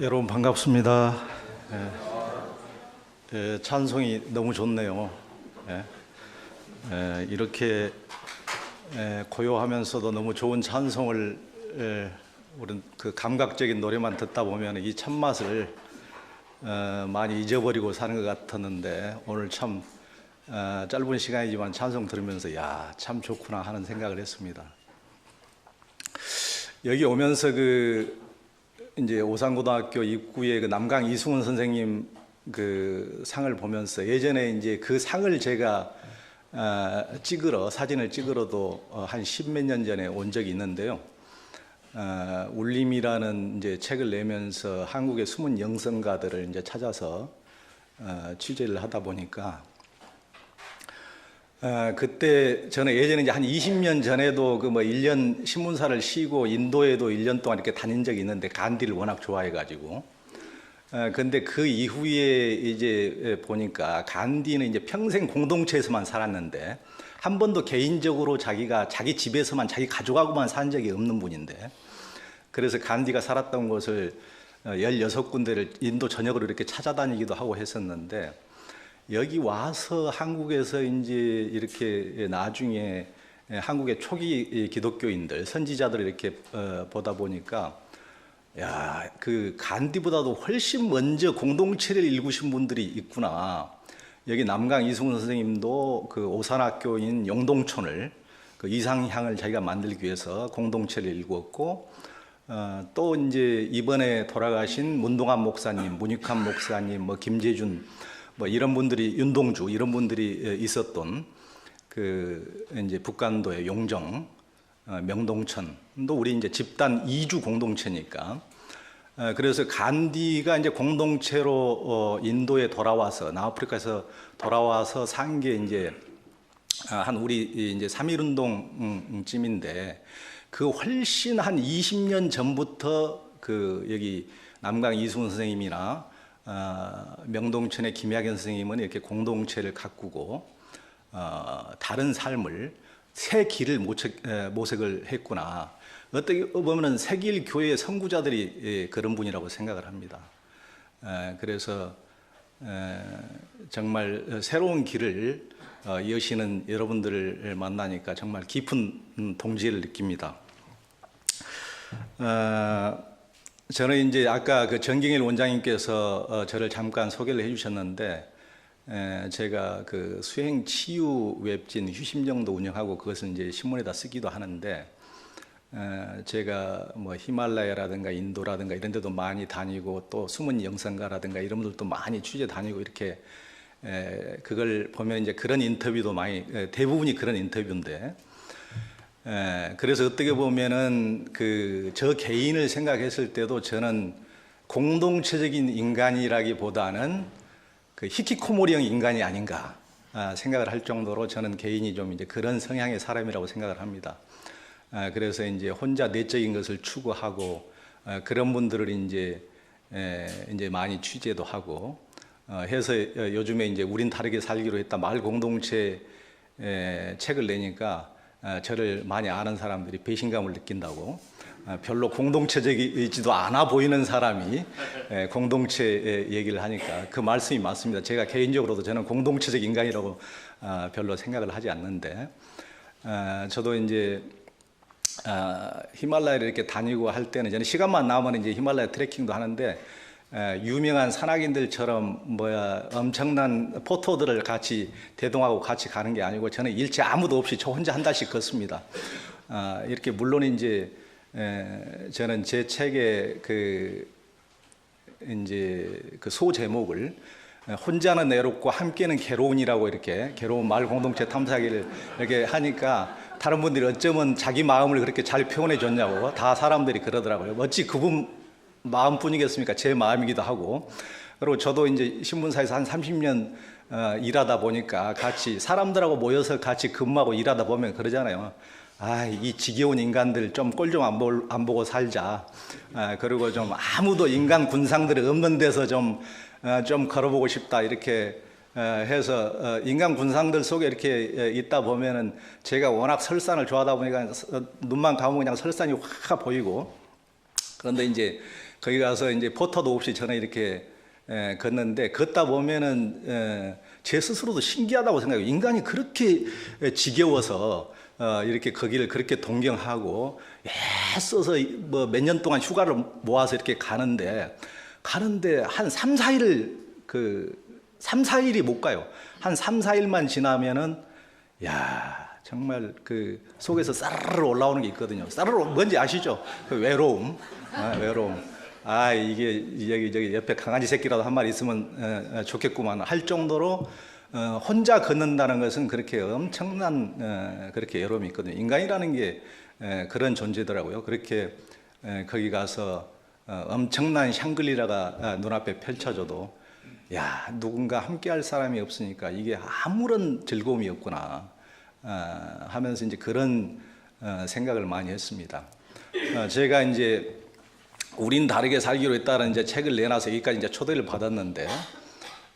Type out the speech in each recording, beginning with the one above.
여러분 반갑습니다. 예, 예, 찬송이 너무 좋네요. 예, 예, 이렇게 예, 고요하면서도 너무 좋은 찬송을 예, 우리 그 감각적인 노래만 듣다 보면 이 참맛을 어, 많이 잊어버리고 사는 것 같았는데 오늘 참 어, 짧은 시간이지만 찬송 들으면서 야 참 좋구나 하는 생각을 했습니다. 여기 오면서 그 이제 오산고등학교 입구에 그 남강 이승훈 선생님 그 상을 보면서 예전에 이제 그 상을 제가 어, 찍으러 사진을 찍으러도 어, 한 십몇 년 전에 온 적이 있는데요. 어, 울림이라는 이제 책을 내면서 한국의 숨은 영성가들을 이제 찾아서 어, 취재를 하다 보니까 어, 그때 저는 예전에 이제 한 20년 전에도 그 뭐 1년 신문사를 쉬고 인도에도 1년 동안 이렇게 다닌 적이 있는데 간디를 워낙 좋아해 가지고. 어, 근데 그 이후에 이제 보니까 간디는 이제 평생 공동체에서만 살았는데 한 번도 개인적으로 자기가 자기 집에서만 자기 가족하고만 산 적이 없는 분인데 그래서 간디가 살았던 곳을 어, 16군데를 인도 전역으로 이렇게 찾아다니기도 하고 했었는데 여기 와서 한국에서 이제 이렇게 나중에 한국의 초기 기독교인들 선지자들 이렇게 어, 보다 보니까 야 그 간디보다도 훨씬 먼저 공동체를 일구신 분들이 있구나. 여기 남강 이승훈 선생님도 그 오산학교인 영동촌을 그 이상향을 자기가 만들기 위해서 공동체를 일구었고 어, 또 이제 이번에 돌아가신 문동환 목사님, 문익환 목사님, 뭐 김재준 뭐 이런 분들이 윤동주 이런 분들이 에, 있었던 그 이제 북간도의 용정, 어, 명동천도 우리 이제 집단 이주 공동체니까. 어, 그래서 간디가 이제 공동체로 어, 인도에 돌아와서 남아프리카에서 돌아와서 산 게 이제 아, 한 우리 이제 3.1 운동쯤인데 그 훨씬 한 20년 전부터 그 여기 남강 이승훈 선생님이나 어, 명동천의 김학연 선생님은 이렇게 공동체를 가꾸고 어, 다른 삶을 새 길을 모색을 했구나. 어떻게 보면 새길 교회의 선구자들이 예, 그런 분이라고 생각을 합니다. 에, 그래서 에, 정말 새로운 길을 어, 이으시는 여러분들을 만나니까 정말 깊은 음, 동지를 느낍니다. 어, 저는 이제 아까 그 정경일 원장님께서 어, 저를 잠깐 소개를 해주셨는데 에, 제가 그 수행 치유 웹진 휴심정도 운영하고 그것은 이제 신문에다 쓰기도 하는데 에, 제가 뭐 히말라야라든가 인도라든가 이런 데도 많이 다니고 또 숨은 영성가라든가 이런 분들도 많이 취재 다니고 이렇게 에, 그걸 보면 이제 그런 인터뷰도 많이 에, 대부분이 그런 인터뷰인데 에, 그래서 어떻게 보면은 그 저 개인을 생각했을 때도 저는 공동체적인 인간이라기보다는 그 히키코모리형 인간이 아닌가 아, 생각을 할 정도로 저는 개인이 좀 이제 그런 성향의 사람이라고 생각을 합니다. 아, 그래서 이제 혼자 내적인 것을 추구하고 아, 그런 분들을 이제 에, 이제 많이 취재도 하고 어, 해서 어, 요즘에 이제 우린 다르게 살기로 했다 마을 공동체 에, 책을 내니까 어, 저를 많이 아는 사람들이 배신감을 느낀다고 어, 별로 공동체적이지도 않아 보이는 사람이 에, 공동체 얘기를 하니까 그 말씀이 맞습니다. 제가 개인적으로도 저는 공동체적 인간이라고 어, 별로 생각을 하지 않는데 어, 저도 이제 아, 히말라야를 이렇게 다니고 할 때는 저는 시간만 나면 이제 히말라야 트레킹도 하는데 에, 유명한 산악인들처럼 뭐야 엄청난 포토들을 같이 대동하고 같이 가는 게 아니고 저는 일체 아무도 없이 저 혼자 한 달씩 걷습니다. 아, 이렇게 물론 이제 에, 저는 제 책의 그 이제 그 소 제목을 혼자는 외롭고 함께는 괴로운이라고 이렇게 괴로운 마을 공동체 탐사기를 이렇게 하니까 다른 분들이 어쩌면 자기 마음을 그렇게 잘 표현해 줬냐고 다 사람들이 그러더라고요. 어찌 그분 마음뿐이겠습니까? 제 마음이기도 하고. 그리고 저도 이제 신문사에서 한 30년 어, 일하다 보니까 같이 사람들하고 모여서 같이 근무하고 일하다 보면 그러잖아요. 아, 이 지겨운 인간들 좀 꼴 좀안안 보고 살자. 아, 그리고 좀 아무도 인간 군상들이 없는 데서 좀, 어, 좀 걸어보고 싶다. 이렇게 어, 해서 어, 인간 군상들 속에 이렇게 어, 있다 보면은 제가 워낙 설산을 좋아하다 보니까 서- 눈만 감으면 그냥 설산이 확 보이고 그런데 이제 거기 가서 이제 포터도 없이 저는 이렇게 에, 걷는데 걷다 보면은 에, 제 스스로도 신기하다고 생각해요. 인간이 그렇게 에, 지겨워서 어, 이렇게 거기를 그렇게 동경하고 애써서 뭐 몇 년 동안 휴가를 모아서 이렇게 가는데 가는데 한 3, 4일을 그 3, 4일이 못 가요. 한 3, 4일만 지나면은 야, 정말 그 속에서 싸르르 올라오는 게 있거든요. 싸르르 뭔지 아시죠? 그 외로움. 아, 외로움. 아, 이게 여기 저기 옆에 강아지 새끼라도 한 마리 있으면 좋겠구만 할 정도로 어, 혼자 걷는다는 것은 그렇게 엄청난 어, 그렇게 외로움이 있거든요. 인간이라는 게 에, 그런 존재더라고요. 그렇게 에, 거기 가서 어, 엄청난 샹글리라가 아, 눈앞에 펼쳐져도 야 누군가 함께할 사람이 없으니까 이게 아무런 즐거움이 없구나 아, 하면서 이제 그런 어, 생각을 많이 했습니다. 어, 제가 이제 우린 다르게 살기로 했다는 이제 책을 내놔서 여기까지 이제 초대를 받았는데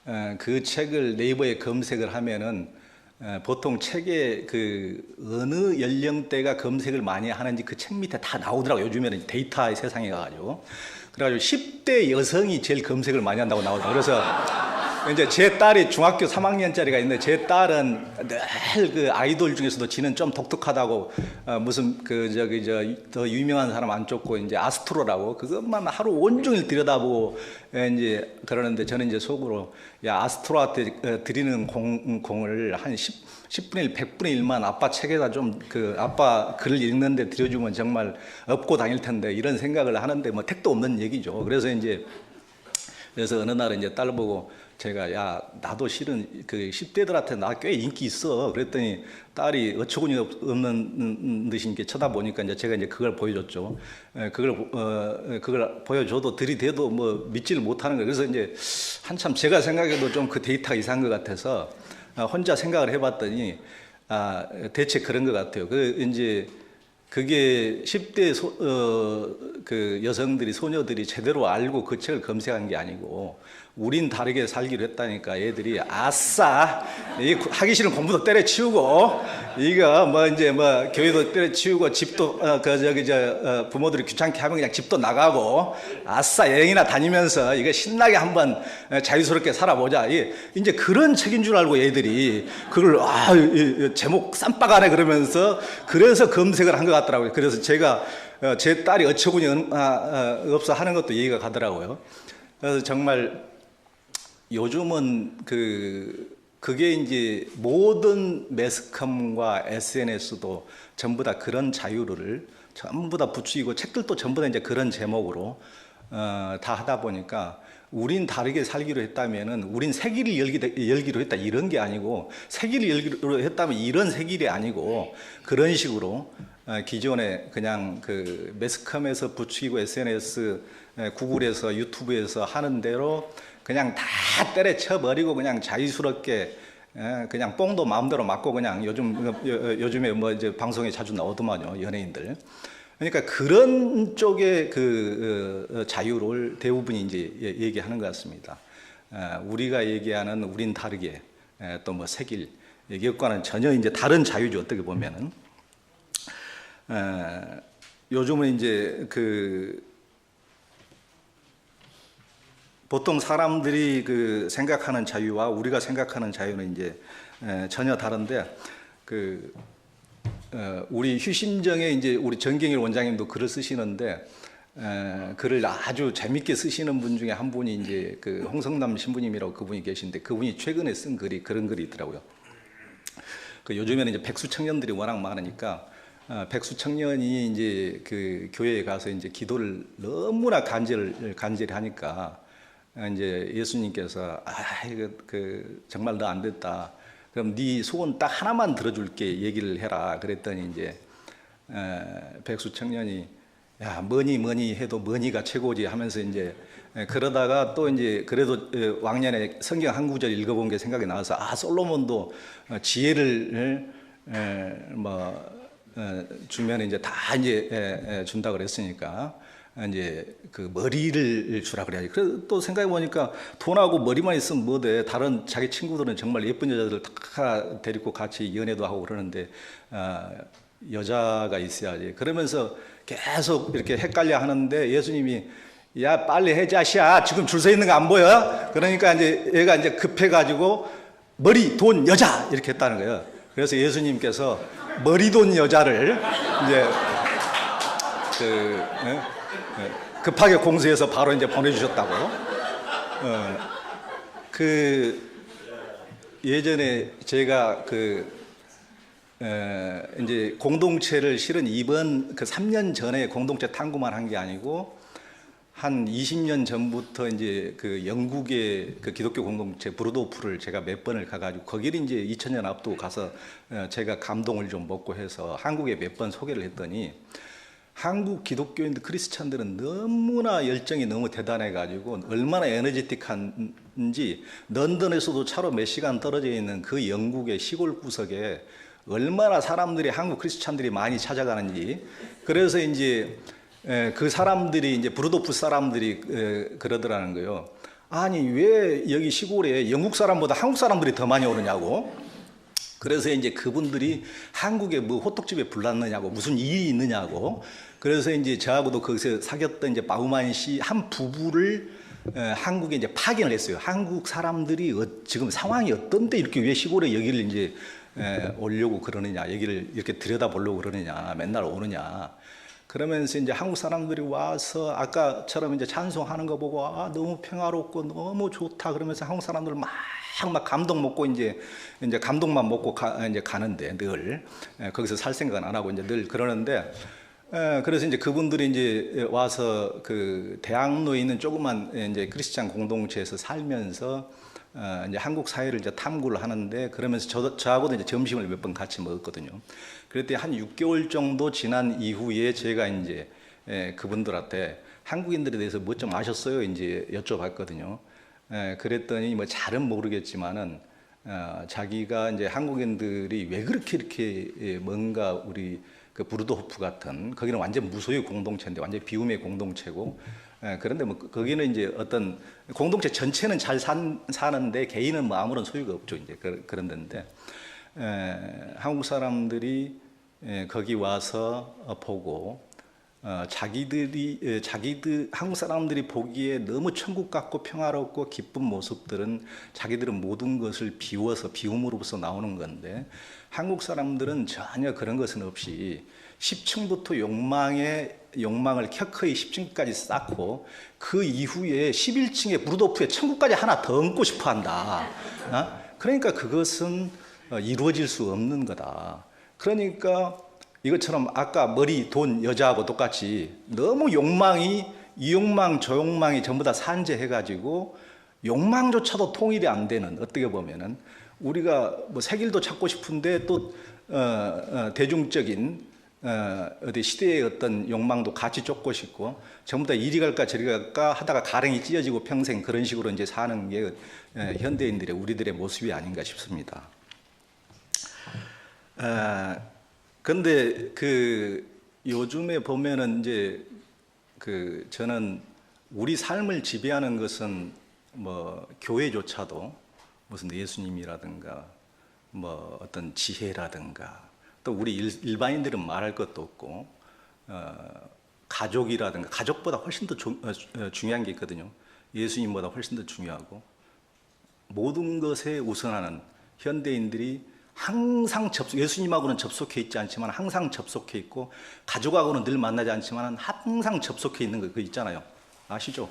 어, 그 책을 네이버에 검색을 하면은 어, 보통 책에 그 어느 연령대가 검색을 많이 하는지 그 책 밑에 다 나오더라고요. 요즘에는 데이터의 세상에 가가지고. 그래가지고 10대 여성이 제일 검색을 많이 한다고 나오더라고요. 그래서 이제 제 딸이 중학교 3학년짜리가 있는데 제 딸은 늘 그 아이돌 중에서도 지는 좀 독특하다고 어, 무슨 그 저기 저 더 유명한 사람 안 쫓고 이제 아스트로라고 그것만 하루 온종일 들여다보고 에, 이제 그러는데 저는 이제 속으로 야 아스트로한테 어, 드리는 공, 공을 한 10, 10분의 1, 100분의 1만 아빠 책에다 좀 그 아빠 글을 읽는데 들여주면 정말 업고 다닐 텐데 이런 생각을 하는데 뭐 택도 없는 얘기죠. 그래서 이제 그래서 어느 날 이제 딸 보고 제가 야 나도 실은 그 10대들한테 나 꽤 인기 있어 그랬더니 딸이 어처구니 없- 없는 듯이 이렇게 쳐다보니까 이제 제가 이제 그걸 보여줬죠. 에, 그걸 어 그걸 보여줘도 들이대도 뭐 믿지를 못하는 거예요. 그래서 이제 한참 제가 생각해도 좀 그 데이터가 이상한 것 같아서 아, 혼자 생각을 해봤더니 아 대체 그런 것 같아요. 그 이제 그게 10대 소, 어, 그 여성들이 소녀들이 제대로 알고 그 책을 검색한 게 아니고 우린 다르게 살기로 했다니까 애들이 아싸 이 하기 싫은 공부도 때려치우고 이거 뭐 이제 뭐 교회도 때려치우고 집도 어, 그 저기 저 어, 부모들이 귀찮게 하면 그냥 집도 나가고 아싸 여행이나 다니면서 이거 신나게 한번 어, 자유스럽게 살아보자 이, 이제 그런 책인 줄 알고 애들이 그걸 아 이, 이, 제목 쌈박하네 그러면서 그래서 검색을 한 것 같더라고요. 그래서 제가 어, 제 딸이 어처구니 없- 아, 아, 없어 하는 것도 이해가 가더라고요. 그래서 정말 요즘은 그 그게 이제 모든 매스컴과 SNS도 전부 다 그런 자유를 전부 다 부추기고 책들도 전부 다 이제 그런 제목으로 어, 다 하다 보니까 우린 다르게 살기로 했다면은 우린 세기를 열기, 열기로 했다 이런 게 아니고 세기를 열기로 했다면 이런 세기이 아니고 그런 식으로 어, 기존에 그냥 그 매스컴에서 부추기고 SNS, 에, 구글에서 유튜브에서 하는 대로 그냥 다 때려쳐 버리고 그냥 자유스럽게 에, 그냥 뽕도 마음대로 맞고 그냥 요즘 요즘에 뭐 이제 방송에 자주 나오더만요 연예인들. 그러니까 그런 쪽의 그 어, 어, 자유를 대부분이 이제 예- 얘기하는 것 같습니다. 어, 우리가 얘기하는 우린 다르게 또 뭐 색일 이것과는 전혀 이제 다른 자유죠 어떻게 보면은. 에, 요즘은 이제 그 보통 사람들이 그 생각하는 자유와 우리가 생각하는 자유는 이제 에, 전혀 다른데 그 어, 우리 휴심정에 이제 우리 정경일 원장님도 글을 쓰시는데 에, 글을 아주 재밌게 쓰시는 분 중에 한 분이 이제 그 홍성남 신부님이라고 그분이 계신데 그분이 최근에 쓴 글이 그런 글이 있더라고요. 그 요즘에는 이제 백수 청년들이 워낙 많으니까 어, 백수 청년이 이제 그 교회에 가서 이제 기도를 너무나 간절 간절히 하니까 어, 이제 예수님께서 아 이거 그 정말 너 안 됐다. 그럼 네 소원 딱 하나만 들어줄게 얘기를 해라. 그랬더니 이제 에, 백수 청년이 야 뭐니 뭐니 해도 뭐니가 최고지 하면서 이제 에, 그러다가 또 이제 그래도 에, 왕년에 성경 한 구절 읽어본 게 생각이 나서 아 솔로몬도 어, 지혜를 에, 뭐 어, 주면 이제 다 이제 준다 그랬으니까 이제 그 머리를 주라 그래야지. 그래서 또 생각해 보니까 돈하고 머리만 있으면 뭐돼. 다른 자기 친구들은 정말 예쁜 여자들 다 데리고 같이 연애도 하고 그러는데 어, 여자가 있어야지. 그러면서 계속 이렇게 헷갈려 하는데 예수님이 야 빨리 해 자시야 지금 줄 서 있는 거 안 보여? 그러니까 이제 얘가 이제 급해 가지고 머리 돈 여자 이렇게 했다는 거예요. 그래서 예수님께서 머리 돈 여자를 이제 그 예? 예, 급하게 공수해서 바로 이제 보내주셨다고. 어, 그 예전에 제가 그 에, 이제 공동체를 실은 이번 그 3년 전에 공동체 탐구만 한 게 아니고 한 20년 전부터 이제 그 영국의 그 기독교 공동체 브루도프를 제가 몇 번을 가가지고 거기를 이제 2000년 앞두고 가서 어, 제가 감동을 좀 먹고 해서 한국에 몇 번 소개를 했더니 한국 기독교인들 크리스찬들은 너무나 열정이 너무 대단해 가지고 얼마나 에너지틱한지 런던에서도 차로 몇 시간 떨어져 있는 그 영국의 시골 구석에 얼마나 사람들이 한국 크리스찬들이 많이 찾아가는지 그래서 이제 에, 그 사람들이 이제 브루도프 사람들이 에, 그러더라는 거요. 아니 왜 여기 시골에 영국 사람보다 한국 사람들이 더 많이 오느냐고. 그래서 이제 그분들이 한국에 뭐 호떡집에 불났느냐고 무슨 일이 있느냐고 그래서 이제 저하고도 거기서 사귀었던 이제 바우만 씨 한 부부를 에, 한국에 이제 파견을 했어요. 한국 사람들이 어, 지금 상황이 어떤데 이렇게 왜 시골에 여기를 이제 에, 오려고 그러느냐, 여기를 이렇게 들여다보려고 그러느냐, 맨날 오느냐. 그러면서 이제 한국 사람들이 와서 아까처럼 이제 찬송하는 거 보고 아 너무 평화롭고 너무 좋다 그러면서 한국 사람들 막 막 감동 먹고 이제 이제 감동만 먹고 가, 이제 가는데 늘 에, 거기서 살 생각은 안 하고 이제 늘 그러는데 에, 그래서 이제 그분들이 이제 와서 그 대학로에 있는 조그만 이제 크리스찬 공동체에서 살면서 어, 이제 한국 사회를 이제 탐구를 하는데 그러면서 저, 저하고도 이제 점심을 몇 번 같이 먹었거든요. 그랬더니 한 6개월 정도 지난 이후에 제가 이제 에, 그분들한테 한국인들에 대해서 뭐 좀 아셨어요? 이제 여쭤봤거든요. 에, 그랬더니 뭐 잘은 모르겠지만은 어, 자기가 이제 한국인들이 왜 그렇게 이렇게 예, 뭔가 우리 그 부르도호프 같은 거기는 완전 무소유 공동체인데 완전 비움의 공동체고 예, 그런데 뭐 거기는 이제 어떤 공동체 전체는 잘 산, 사는데 개인은 뭐 아무런 소유가 없죠 이제 그, 그런 데인데 에, 한국 사람들이 에, 거기 와서 어, 보고 어, 자기들이 에, 자기들 한국 사람들이 보기에 너무 천국 같고 평화롭고 기쁜 모습들은 자기들은 모든 것을 비워서 비움으로부터 나오는 건데 한국 사람들은 전혀 그런 것은 없이 10층부터 욕망의 욕망을 켜커이 10층까지 쌓고 그 이후에 11층에 무르도프에 천국까지 하나 더 얹고 싶어 한다. 어? 그러니까 그것은 어, 이루어질 수 없는 거다. 그러니까 이것처럼 아까 머리, 돈, 여자하고 똑같이 너무 욕망이 이 욕망, 저 욕망이 전부 다 산재해가지고 욕망조차도 통일이 안 되는 어떻게 보면은 우리가 뭐 색일도 찾고 싶은데 또 어, 어, 대중적인 어, 어디 시대의 어떤 욕망도 같이 쫓고 싶고 전부 다 이리 갈까 저리 갈까 하다가 가랭이 찢어지고 평생 그런 식으로 이제 사는 게 어, 현대인들의 우리들의 모습이 아닌가 싶습니다. 어, 근데 그 요즘에 보면은 이제 그 저는 우리 삶을 지배하는 것은 뭐 교회조차도 무슨 예수님이라든가 뭐 어떤 지혜라든가 또 우리 일, 반인들은 말할 것도 없고 어, 가족이라든가 가족보다 훨씬 더 조, 어, 중요한 게 있거든요. 예수님보다 훨씬 더 중요하고 모든 것에 우선하는 현대인들이 항상 접속 예수님하고는 접속해 있지 않지만 항상 접속해 있고 가족하고는 늘 만나지 않지만 항상 접속해 있는 거 그거 있잖아요. 아시죠?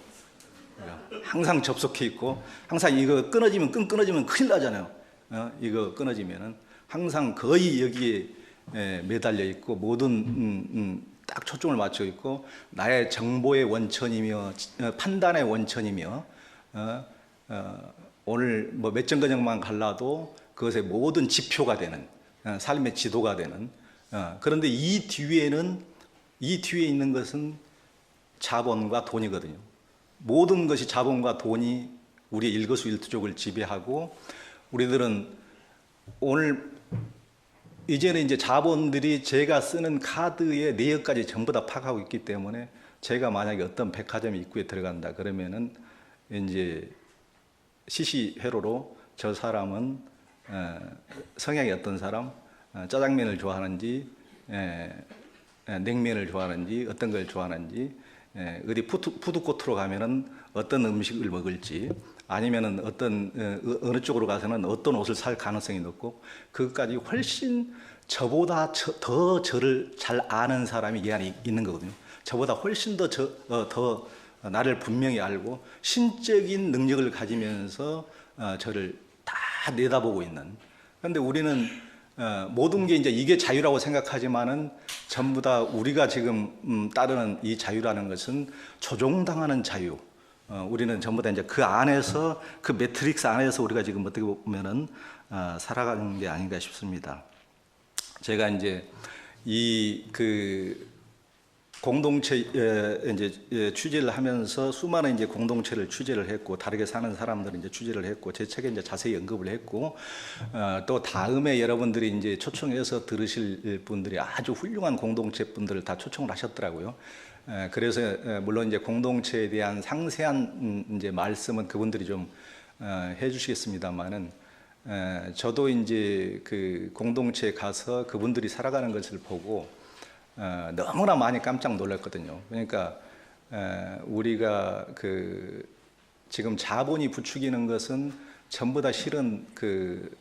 항상 접속해 있고 항상 이거 끊어지면 끈 끊어지면 큰일 나잖아요. 어? 이거 끊어지면은 항상 거의 여기에 에, 매달려 있고 모든 음, 음, 딱 초점을 맞춰 있고 나의 정보의 원천이며 어, 판단의 원천이며 어, 어, 오늘 뭐 몇 정거장만 갈라도 그것의 모든 지표가 되는 어, 삶의 지도가 되는 어, 그런데 이 뒤에는 이 뒤에 있는 것은 자본과 돈이거든요. 모든 것이 자본과 돈이 우리의 일거수일투족을 지배하고 우리들은 오늘 이제는 이제 자본들이 제가 쓰는 카드의 내역까지 전부 다 파악하고 있기 때문에 제가 만약에 어떤 백화점 입구에 들어간다 그러면은 이제 시시회로로 저 사람은 어, 성향이 어떤 사람, 어, 짜장면을 좋아하는지, 에, 에, 냉면을 좋아하는지, 어떤 걸 좋아하는지 예, 어디 푸드, 푸드 코트로 가면은 어떤 음식을 먹을지 아니면은 어떤 어, 어느 쪽으로 가서는 어떤 옷을 살 가능성이 높고 그것까지 훨씬 저보다 저, 더 저를 잘 아는 사람이 이 안에 있는 거거든요. 저보다 훨씬 더, 저, 어, 더 나를 분명히 알고 신적인 능력을 가지면서 어, 저를 다 내다보고 있는. 그런데 우리는 어, 모든 게 이제 이게 자유라고 생각하지만은 전부 다 우리가 지금 음, 따르는 이 자유라는 것은 조종당하는 자유. 어, 우리는 전부 다 이제 그 안에서 그 매트릭스 안에서 우리가 지금 어떻게 보면은 어, 살아가는 게 아닌가 싶습니다. 제가 이제 이 그 공동체 에, 이제 에, 취재를 하면서 수많은 이제 공동체를 취재를 했고 다르게 사는 사람들을 이제 취재를 했고 제 책에 이제 자세히 언급을 했고 어, 또 다음에 여러분들이 이제 초청해서 들으실 분들이 아주 훌륭한 공동체 분들을 다 초청을 하셨더라고요. 에, 그래서 에, 물론 이제 공동체에 대한 상세한 음, 이제 말씀은 그분들이 좀 어, 해주시겠습니다만은 에, 저도 이제 그 공동체에 가서 그분들이 살아가는 것을 보고 어, 너무나 많이 깜짝 놀랐거든요. 그러니까 에, 우리가 그 지금 자본이 부추기는 것은 전부 다 실은 그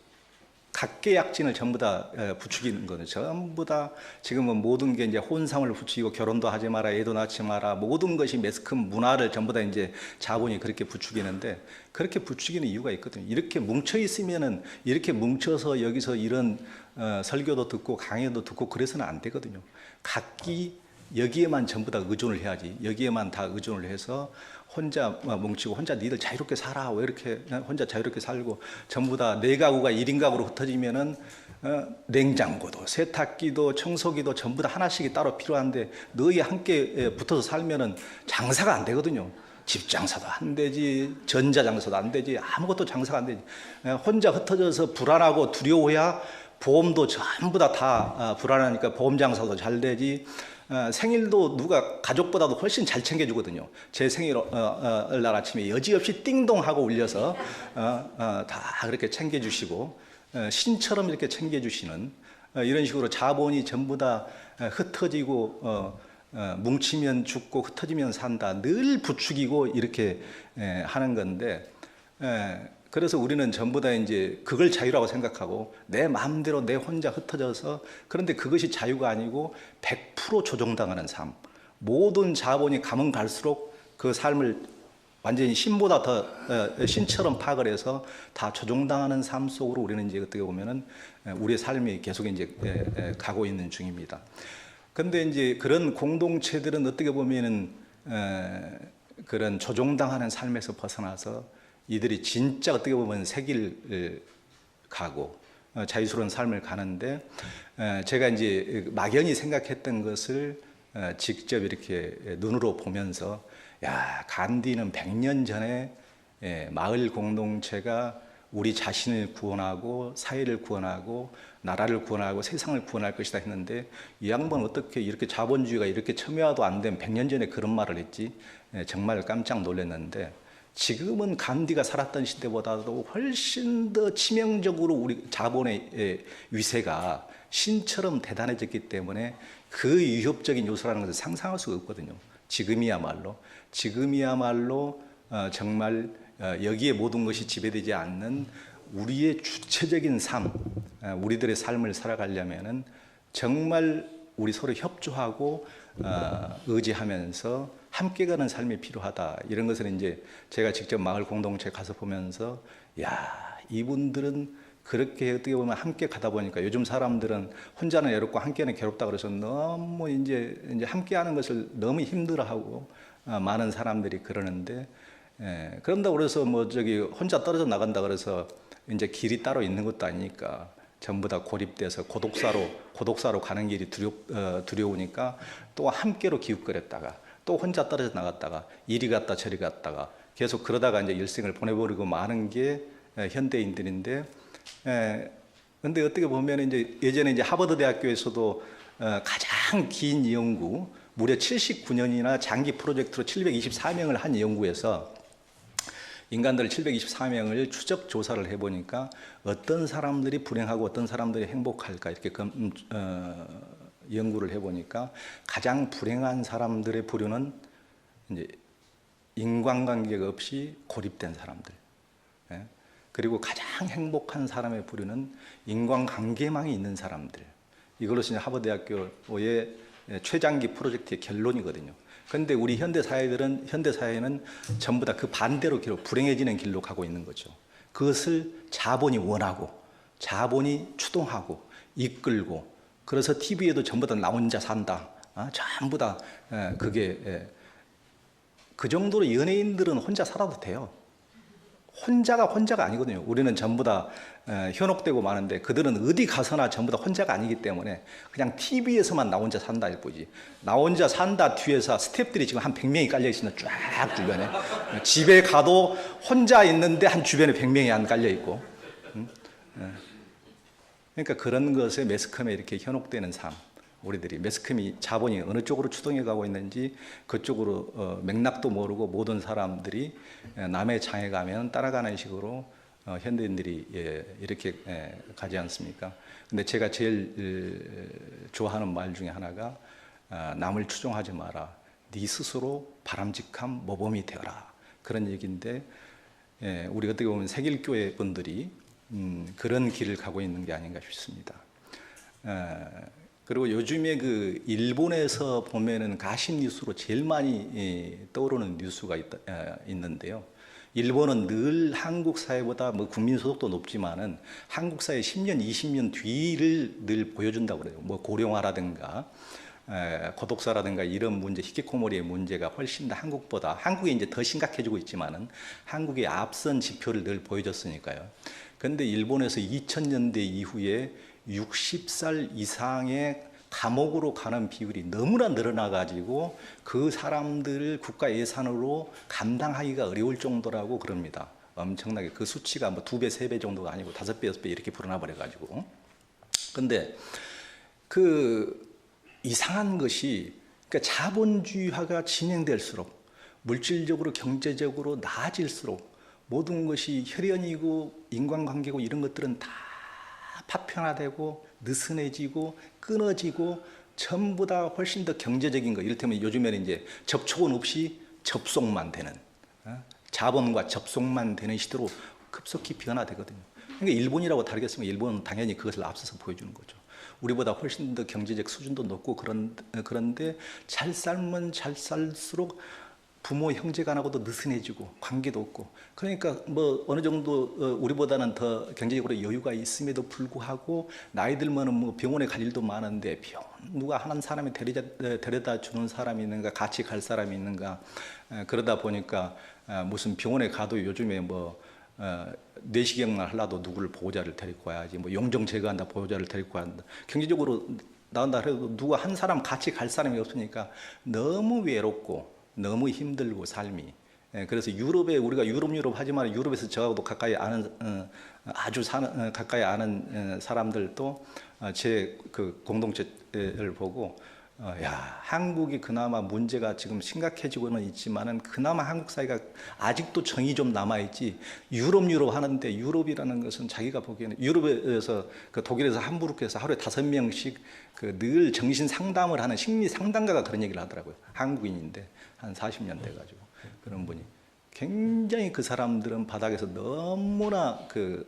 각계 약진을 전부 다 에, 부추기는 거는 전부 다 지금은 모든 게 이제 혼상을 부추기고 결혼도 하지 마라, 애도 낳지 마라, 모든 것이 매스컴 문화를 전부 다 이제 자본이 그렇게 부추기는데 그렇게 부추기는 이유가 있거든요. 이렇게 뭉쳐 있으면은 이렇게 뭉쳐서 여기서 이런 어, 설교도 듣고 강의도 듣고 그래서는 안 되거든요. 각기 여기에만 전부 다 의존을 해야지. 여기에만 다 의존을 해서 혼자 뭉치고 혼자 니들 자유롭게 살아. 왜 이렇게 혼자 자유롭게 살고 전부 다내 가구가 1인 가구로 흩어지면은 어, 냉장고도 세탁기도 청소기도 전부 다 하나씩이 따로 필요한데 너희 함께 에, 붙어서 살면은 장사가 안 되거든요. 집 장사도 안 되지, 전자 장사도 안 되지, 아무것도 장사가 안 되지. 에, 혼자 흩어져서 불안하고 두려워야 보험도 전부 다 다 불안하니까 보험 장사도 잘 되지. 어, 생일도 누가 가족보다도 훨씬 잘 챙겨주거든요. 제 생일 어, 어, 날 아침에 여지없이 띵동하고 울려서 어, 어, 다 그렇게 챙겨주시고 어, 신처럼 이렇게 챙겨주시는 어, 이런 식으로 자본이 전부 다 어, 흩어지고 어, 어, 뭉치면 죽고 흩어지면 산다. 늘 부추기고 이렇게 에, 하는 건데 에, 그래서 우리는 전부 다 이제 그걸 자유라고 생각하고 내 마음대로 내 혼자 흩어져서 그런데 그것이 자유가 아니고 100% 조종당하는 삶. 모든 자본이 가면 갈수록 그 삶을 완전히 신보다 더 어, 신처럼 파악을 해서 다 조종당하는 삶 속으로 우리는 이제 어떻게 보면은 에, 우리의 삶이 계속 이제 가고 있는 중입니다. 근데 이제 그런 공동체들은 어떻게 보면은 에, 그런 조종당하는 삶에서 벗어나서 이들이 진짜 어떻게 보면 새길 가고 어, 자유스러운 삶을 가는데 에, 제가 이제 막연히 생각했던 것을 어, 직접 이렇게 눈으로 보면서 야 간디는 100년 전에 예, 마을 공동체가 우리 자신을 구원하고 사회를 구원하고 나라를 구원하고 세상을 구원할 것이다 했는데 이 양반 어떻게 이렇게 자본주의가 이렇게 첨예화도 안 된 100년 전에 그런 말을 했지? 예, 정말 깜짝 놀랐는데 지금은 간디가 살았던 시대보다도 훨씬 더 치명적으로 우리 자본의 예, 위세가 신처럼 대단해졌기 때문에 그 위협적인 요소라는 것을 상상할 수가 없거든요. 지금이야말로 지금이야말로 어, 정말 어, 여기에 모든 것이 지배되지 않는 우리의 주체적인 삶, 어, 우리들의 삶을 살아가려면은 정말 우리 서로 협조하고 의지하면서 함께 가는 삶이 필요하다. 이런 것을 이제 제가 직접 마을 공동체 가서 보면서 야 이분들은 그렇게 어떻게 보면 함께 가다 보니까 요즘 사람들은 혼자는 외롭고 함께는 괴롭다 그래서 너무 이제 이제 함께 하는 것을 너무 힘들어하고 어, 많은 사람들이 그러는데 예, 그런다 그래서 뭐 저기 혼자 떨어져 나간다 그래서 이제 길이 따로 있는 것도 아니니까 전부 다 고립돼서 고독사로 고독사로 가는 길이 두려, 어, 두려우니까 또 함께로 기웃거렸다가 또 혼자 떨어져 나갔다가 이리 갔다 저리 갔다가 계속 그러다가 이제 일생을 보내버리고 마는 게 현대인들인데 에, 근데 어떻게 보면 이제 예전에 이제 하버드 대학교에서도 어, 가장 긴 연구 무려 79년이나 장기 프로젝트로 724명을 한 연구에서 인간들 724명을 추적 조사를 해보니까 어떤 사람들이 불행하고 어떤 사람들이 행복할까 이렇게 음, 어, 연구를 해보니까 가장 불행한 사람들의 부류는 이제 인간관계가 없이 고립된 사람들. 예? 그리고 가장 행복한 사람의 부류는 인간관계망이 있는 사람들. 이걸로서 이제 하버드대학교의 최장기 프로젝트의 결론이거든요. 그런데 우리 현대 사회들은 현대 사회는 전부 다 그 반대로 길로 불행해지는 길로 가고 있는 거죠. 그것을 자본이 원하고 자본이 추동하고 이끌고 그래서 TV에도 전부 다 나 혼자 산다. 아, 전부 다 에, 그게 에, 그 정도로 연예인들은 혼자 살아도 돼요. 혼자가 혼자가 아니거든요. 우리는 전부 다 에, 현혹되고 마는데 그들은 어디 가서나 전부 다 혼자가 아니기 때문에 그냥 TV에서만 나 혼자 산다 일 뿐이지. 나 혼자 산다 뒤에서 스탭들이 지금 한 100명이 깔려 있습니다. 쫙 주변에. 집에 가도 혼자 있는데 한 주변에 100명이 안 깔려 있고. 음? 예. 그러니까 그런 것에 매스컴에 이렇게 현혹되는 삶. 우리들이 매스컴이 자본이 어느 쪽으로 추동해 가고 있는지 그쪽으로 어, 맥락도 모르고 모든 사람들이 에, 남의 장에 가면 따라가는 식으로 어, 현대인들이 예, 이렇게 예, 가지 않습니까? 근데 제가 제일 에, 좋아하는 말 중에 하나가 아, 남을 추종하지 마라. 네 스스로 바람직한 모범이 되어라. 그런 얘기인데 예, 우리 어떻게 보면 세길교회 분들이 음, 그런 길을 가고 있는 게 아닌가 싶습니다. 에, 그리고 요즘에 그 일본에서 보면은 가심 뉴스로 제일 많이 예, 떠오르는 뉴스가 있다, 에, 있는데요. 일본은 늘 한국 사회보다 뭐 국민 소득도 높지만은 한국 사회 10년, 20년 뒤를 늘 보여준다고 그래요. 뭐 고령화라든가 에, 고독사라든가 이런 문제, 히키코모리의 문제가 훨씬 더 한국보다 한국이 이제 더 심각해지고 있지만은 한국의 앞선 지표를 늘 보여줬으니까요. 그런데 일본에서 2000년대 이후에 60살 이상의 감옥으로 가는 비율이 너무나 늘어나 가지고 그 사람들을 국가 예산으로 감당하기가 어려울 정도라고 그럽니다. 엄청나게 그 수치가 뭐 두 배, 세 배 정도가 아니고 다섯 배, 여섯 배 이렇게 불어나 버려 가지고. 근데 그 이상한 것이 그러니까 자본주의화가 진행될수록 물질적으로 경제적으로 나아질수록 모든 것이 혈연이고 인간관계고 이런 것들은 다 파편화되고 느슨해지고 끊어지고 전부 다 훨씬 더 경제적인 거 이를테면 요즘에는 이제 접촉은 없이 접속만 되는 어? 자본과 접속만 되는 시대로 급속히 변화되거든요. 그러니까 일본이라고 다르겠습니까? 일본은 당연히 그것을 앞서서 보여주는 거죠. 우리보다 훨씬 더 경제적 수준도 높고 그런 그런데 잘 살면 잘 살수록 부모 형제 간하고도 느슨해지고 관계도 없고. 그러니까 뭐 어느 정도 어, 우리보다는 더 경제적으로 여유가 있음에도 불구하고 나이 들면은 뭐 병원에 갈 일도 많은데 병 누가 하는 사람이 데려다, 데려다 주는 사람이 있는가 같이 갈 사람이 있는가. 에, 그러다 보니까 에, 무슨 병원에 가도 요즘에 뭐 어, 내시경을 하려도 누구를 보호자를 데리고 와야지 뭐 용종 제거한다 보호자를 데리고 한다. 경제적으로 나온다 해도 누가 한 사람 같이 갈 사람이 없으니까 너무 외롭고 너무 힘들고 삶이. 예, 그래서 유럽에 우리가 유럽 유럽 하지만 유럽에서 저하고도 가까이 아는 어, 아주 사는, 어, 가까이 아는 어, 사람들도 어, 제그 공동체를 보고 어, 야 한국이 그나마 문제가 지금 심각해지고는 있지만은 그나마 한국 사회가 아직도 정이 좀 남아 있지. 유럽 유럽 하는데 유럽이라는 것은 자기가 보기에는 유럽에서 그 독일에서 함부르크에서 하루에 다섯 명씩 그 늘 정신 상담을 하는 심리 상담가가 그런 얘기를 하더라고요. 한국인인데 한 40년 돼가지고. 그런 분이. 굉장히 그 사람들은 바닥에서 너무나 그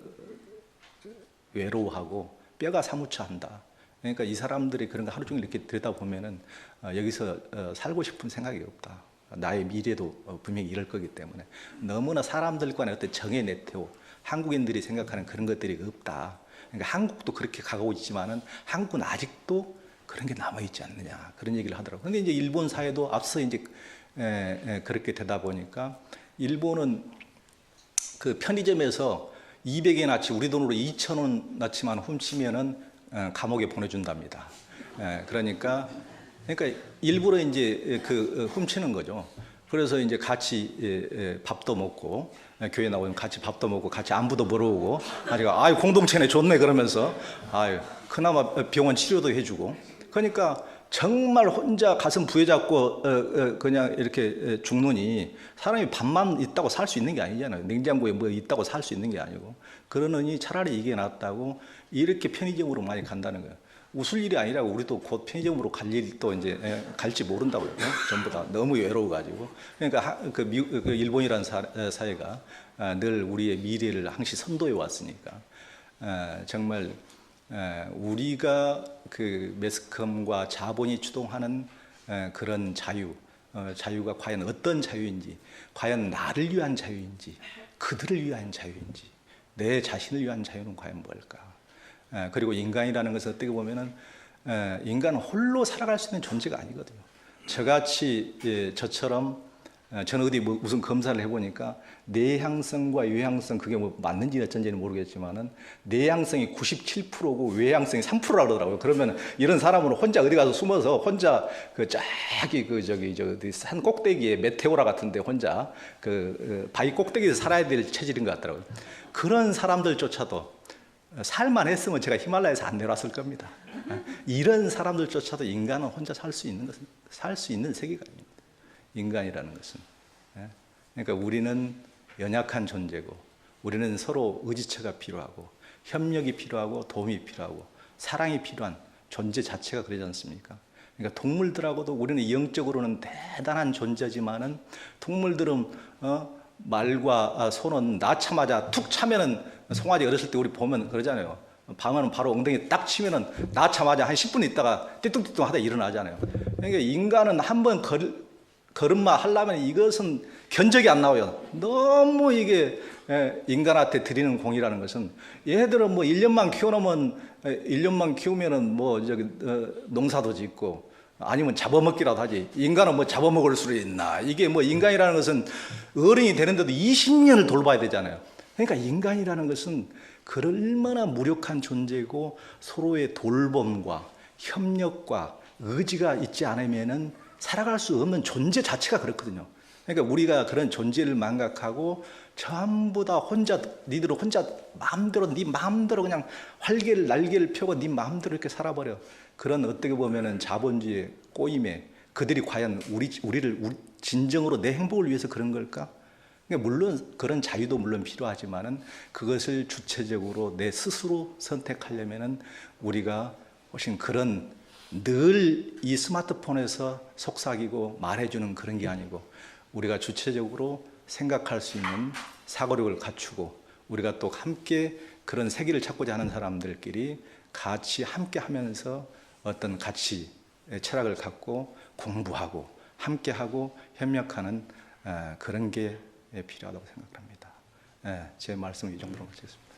외로워하고 뼈가 사무쳐한다. 그러니까 이 사람들이 그런 거 하루 종일 이렇게 들여다 보면은 어, 여기서 어, 살고 싶은 생각이 없다. 나의 미래도 어, 분명히 이럴 거기 때문에 너무나 사람들 간의 어떤 정의 네트워 한국인들이 생각하는 그런 것들이 없다. 그러니까 한국도 그렇게 가고 있지만은 한국은 아직도 그런 게 남아 있지 않느냐 그런 얘기를 하더라고요. 근데 이제 일본 사회도 앞서 이제 에, 에, 그렇게 되다 보니까 일본은 그 편의점에서 200엔어치 우리 돈으로 2,000원어치만 훔치면은 어, 감옥에 보내준답니다. 에, 그러니까 그러니까 일부러 이제 그 어, 훔치는 거죠. 그래서 이제 같이 예, 예, 밥도 먹고 예, 교회 나오면 같이 밥도 먹고 같이 안부도 물어오고 아주가 아유 공동체네 좋네 그러면서 아유 그나마 병원 치료도 해주고 그러니까 정말 혼자 가슴 부여잡고 어, 어, 그냥 이렇게 어, 죽느니 사람이 밥만 있다고 살 수 있는 게 아니잖아요. 냉장고에 뭐 있다고 살 수 있는 게 아니고 그러느니 차라리 이게 낫다고 이렇게 편의점으로 많이 간다는 거예요. 웃을 일이 아니라고 우리도 곧 편의점으로 갈또 이제 예, 갈지 모른다고요. 어? 전부 다 너무 외로워가지고 그러니까 하- 그, 미, 그 일본이라는 사, 어, 사회가 아, 늘 우리의 미래를 항시 선도해 왔으니까 어, 정말 에, 우리가 그 매스컴과 자본이 주동하는 에, 그런 자유, 어, 자유가 과연 어떤 자유인지, 과연 나를 위한 자유인지, 그들을 위한 자유인지, 내 자신을 위한 자유는 과연 뭘까? 에, 그리고 인간이라는 것은 어떻게 보면은 에, 인간은 홀로 살아갈 수 있는 존재가 아니거든요. 저같이 예, 저처럼 어, 저는 어디 뭐 무슨 검사를 해보니까 내향성과 외향성 그게 뭐 맞는지 어쩐지는 모르겠지만은 내향성이 97%고 외향성이 3%라 그러더라고요. 그러면 이런 사람은 혼자 어디 가서 숨어서 혼자 그 저기 그 저기 저산 꼭대기에 메테오라 같은데 혼자 그 어, 바위 꼭대기에서 살아야 될 체질인 것 같더라고요. 그런 사람들조차도 살만 했으면 제가 히말라야에서 안 내려왔을 겁니다. 이런 사람들조차도 인간은 혼자 살 수 있는 것은 살 수 있는 세계가 아닙니다. 인간이라는 것은. 예? 그러니까 우리는 연약한 존재고, 우리는 서로 의지처가 필요하고, 협력이 필요하고, 도움이 필요하고, 사랑이 필요한 존재 자체가 그러지 않습니까? 그러니까 동물들하고도 우리는 영적으로는 대단한 존재지만은 동물들은 어, 말과 아, 손은 낳자마자 툭 차면은 송아지 어렸을 때 우리 보면 그러잖아요. 방어는 바로 엉덩이 딱 치면은 낳자마자 한 10분 있다가 띠뚱띠뚱 하다 일어나잖아요. 그러니까 인간은 한 번 걸, 걸음마 하려면 이것은 견적이 안 나와요. 너무 이게 예, 인간한테 드리는 공이라는 것은 얘들은 뭐 1년만 키워놓으면 1년만 키우면은 뭐 저기 어, 농사도 짓고 아니면 잡아먹기라도 하지. 인간은 뭐 잡아먹을 수 있나. 이게 뭐 인간이라는 것은 어른이 되는데도 20년을 돌봐야 되잖아요. 그러니까 인간이라는 것은 그 얼마나 무력한 존재고 서로의 돌봄과 협력과 의지가 있지 않으면은 살아갈 수 없는 존재 자체가 그렇거든요. 그러니까 우리가 그런 존재를 망각하고 전부 다 혼자 니들은 혼자 마음대로 네 마음대로 그냥 활개를 날개를 펴고 네 마음대로 이렇게 살아버려. 그런 어떻게 보면은 자본주의 꼬임에 그들이 과연 우리 우리를 우리- 진정으로 내 행복을 위해서 그런 걸까? 그러니까 물론 그런 자유도 물론 필요하지만은 그것을 주체적으로 내 스스로 선택하려면은 우리가 훨씬 그런 늘 이 스마트폰에서 속삭이고 말해주는 그런 게 아니고 우리가 주체적으로 생각할 수 있는 사고력을 갖추고 우리가 또 함께 그런 세계를 찾고자 하는 사람들끼리 같이 함께 하면서 어떤 가치, 철학을 갖고 공부하고 함께하고 협력하는 어, 그런 게 필요하다고 생각합니다. 예, 제 말씀 이 정도로 마치겠습니다.